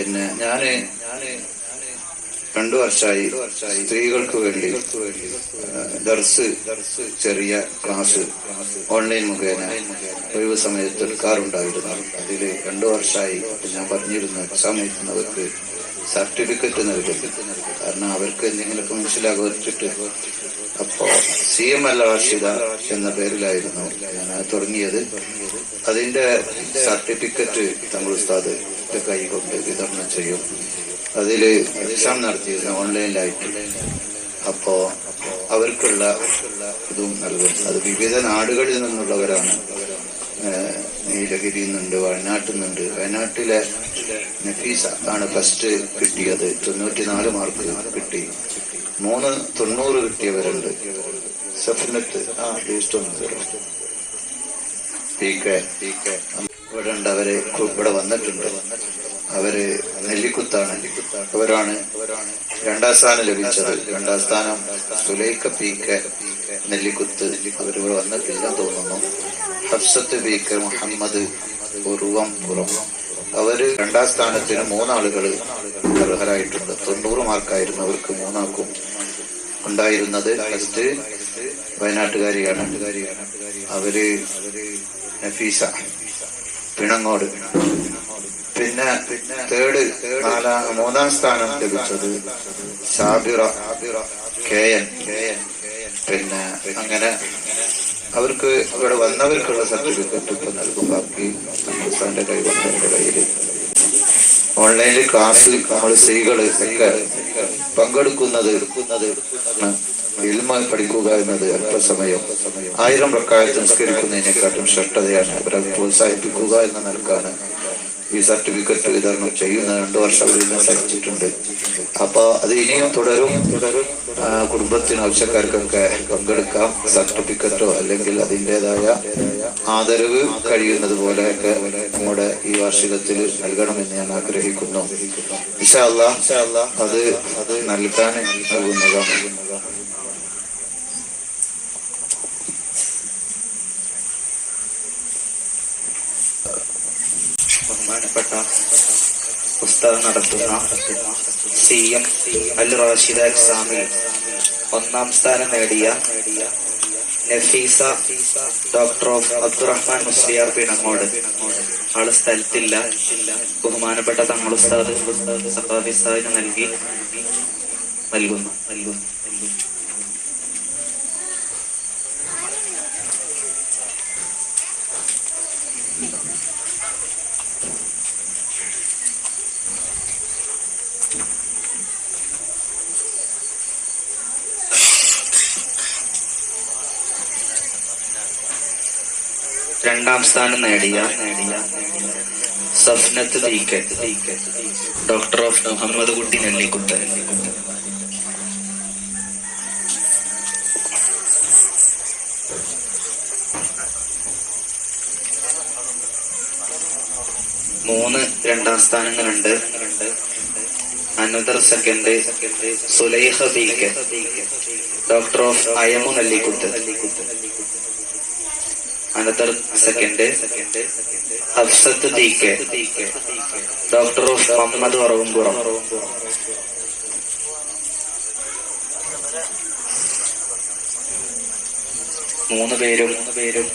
പിന്നെ ഞാൻ രണ്ടു വർഷമായി സ്ത്രീകൾക്ക് വേണ്ടി ദർസ് ചെറിയ ക്ലാസ് ഓൺലൈൻ മുഖേന ഒഴിവ് സമയത്ത് എടുക്കാറുണ്ടായിരുന്നു. അതിൽ രണ്ടു വർഷമായി ഞാൻ പറഞ്ഞിരുന്ന എക്സാം എഴുതുന്നവർക്ക് സർട്ടിഫിക്കറ്റ് നൽകുന്നു കാരണം അവർക്ക് എന്തെങ്കിലുമൊക്കെ മനസ്സിലാകുവച്ചിട്ട് അപ്പോ സി എം അല്ല റാഷിദ എന്ന പേരിലായിരുന്നു ഞാൻ തുടങ്ങിയത്. അതിന്റെ സർട്ടിഫിക്കറ്റ് തങ്ങൾ ഉസ്താദ് കൈകൊണ്ട് വിതരണം ചെയ്യും. അതിൽ എക്സാം നടത്തിയിരുന്നു ഓൺലൈനിലായിട്ട് അപ്പോ അവർക്കുള്ള ഇതും നൽകും. അത് വിവിധ നാടുകളിൽ നിന്നുള്ളവരാണ്. നീലഗിരിയിൽ നിന്നുണ്ട് വയനാട്ടിൽ നിന്നുണ്ട് വയനാട്ടിലെ നഫീസ ആണ് ഫസ്റ്റ് കിട്ടിയത്. തൊണ്ണൂറ്റിനാല് മാർക്ക് കിട്ടി. മൂന്ന് തൊണ്ണൂറ് കിട്ടിയവരുണ്ട്. സഫിനത്ത് ആ ടേസ്റ്റ് ഒന്ന് തരും പി കെ. ഇവിടെ ഉണ്ട് അവർ ഇവിടെ വന്നിട്ടുണ്ട്. അവർ നെല്ലിക്കുത്താണ്. അവരാണ് രണ്ടാം സ്ഥാനം ലഭിച്ചത്. രണ്ടാം സ്ഥാനം സുലൈക്ക പി കെ നെല്ലിക്കുത്ത്. അവരിവിടെ വന്നിട്ടില്ല തോന്നുന്നു. Hafsath P K Muhammad Uruvam Puram. അവർ രണ്ടാം സ്ഥാനത്തിന് മൂന്നാളുകൾ അർഹരായിട്ടുണ്ട്. തൊണ്ണൂറ് മാർക്കായിരുന്നു അവർക്ക് മൂന്നാക്കും ഉണ്ടായിരുന്നത്. ഫസ്റ്റ് വയനാട്ടുകാരിയാണ്. അവർ നഫീസ. പിണങ്ങോട് പിന്നെ തേർഡ് നാലാം മൂന്നാം സ്ഥാനം ലഭിച്ചത് സാബിറ കെ എൻ. പിന്നെ അങ്ങനെ അവർക്ക് ഇവിടെ വന്നവർക്കുള്ള സർട്ടിഫിക്കറ്റ് ഇപ്പൊ നൽകും. ബാക്കി സാറിന്റെ കൈ വന്നതിന്റെ കയ്യിൽ. ഓൺലൈനിൽ ക്ലാസ് നമ്മൾ സ്ത്രീകൾ പങ്കെടുക്കുന്നത് പങ്കെടുക്കുന്നത് എടുക്കുന്നത് ഇൽമ പഠിക്കുക എന്നത് അല്പസമയം. ആയിരം പ്രക്കാരം സംസ്കരിക്കുന്നതിനെക്കാട്ടും ശ്രദ്ധതയാണ് അവരെ പ്രോത്സാഹിപ്പിക്കുക എന്ന നിലക്കാണ് ഈ സർട്ടിഫിക്കറ്റ് വിതരണം ചെയ്യുന്ന രണ്ടു വർഷം അവരിൽ നിന്ന് സഹിച്ചിട്ടുണ്ട്. അപ്പൊ അത് ഇനിയും തുടരും. തുടരും കുടുംബത്തിന് ആവശ്യക്കാർക്കൊക്കെ പങ്കെടുക്കാം. സർട്ടിഫിക്കറ്റോ അല്ലെങ്കിൽ അതിന്റെതായ ആദരവ് കഴിയുന്നത് പോലെയൊക്കെ നമ്മുടെ ഈ വാർഷികത്തിൽ നൽകണമെന്ന് ഞാൻ ആഗ്രഹിക്കുന്നു. അത് അത് നൽകാൻ നൽകുന്നതാണ്. ബഹുമാനപ്പെട്ട ഉസ്താദ് നടത്തുന്ന സി എം അൽ റാഷിദ എക്സാമിൽ ഒന്നാം സ്ഥാനം നേടിയ നഫീസ ഡോക്ടർ ഓഫ് അബ്ദുറഹ്മാൻ മുസ്ലിയാർ പിണങ്ങോട് ആൾ സ്ഥലത്തില്ല. ബഹുമാനപ്പെട്ട തങ്ങൾ ഉസ്താദ് സഫാഫി ഉസ്താദിന് നൽകി നൽകുന്നു നൽകുന്നു നൽകുന്നു. രണ്ടാം സ്ഥാനം നേടിയ സഫ്നത്ത് ഡോക്ടർ ഓഫ് മുഹമ്മദ് കുട്ടി നെല്ലിക്കുത്ത് മൂന്ന് രണ്ടാം സ്ഥാനങ്ങളുണ്ട്. Another second Sulaiha beak doctor of Ayamu Nellikuth another second Hafsath ദീക്ക് doctor Muhammad Varavumpuram മൂന്ന് പേരും പേരും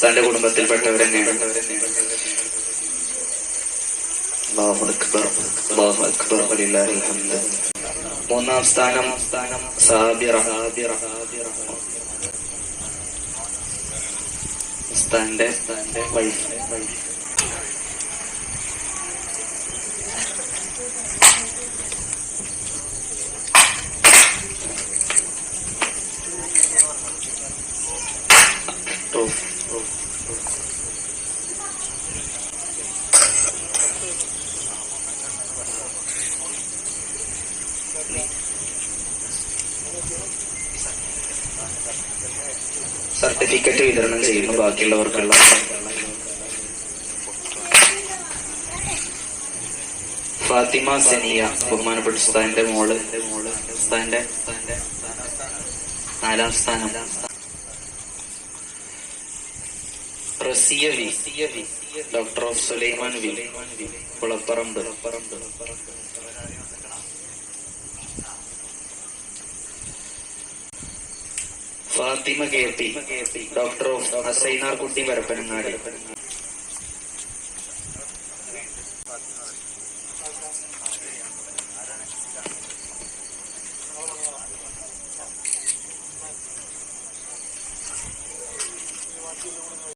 തന്റെ കുടുംബത്തിൽപ്പെട്ടവർ തന്നെയാണ് അല്ലാഹു അക്ബർ. അക്ബർ മൂന്നാം സ്ഥാനം സ്ഥാനം സാബിറ സാബിറ ഉസ്താന്റെ വൈഫ് വൈഫ് സർട്ടിഫിക്കറ്റ് വിതരണം ചെയ്യുന്നു. ബാക്കിയുള്ളവർക്കുള്ള ഫാത്തിമ സെനിയ ബഹുമാനപ്പെട്ട ഉസ്താദിന്റെ മോൾ ഉസ്താദിന്റെ നാലാം സ്ഥാനം. Raziya V doctor of Sulaiman V Kulapparamba. Fathima K P doctor of Hasainar Kutty Parappanangadi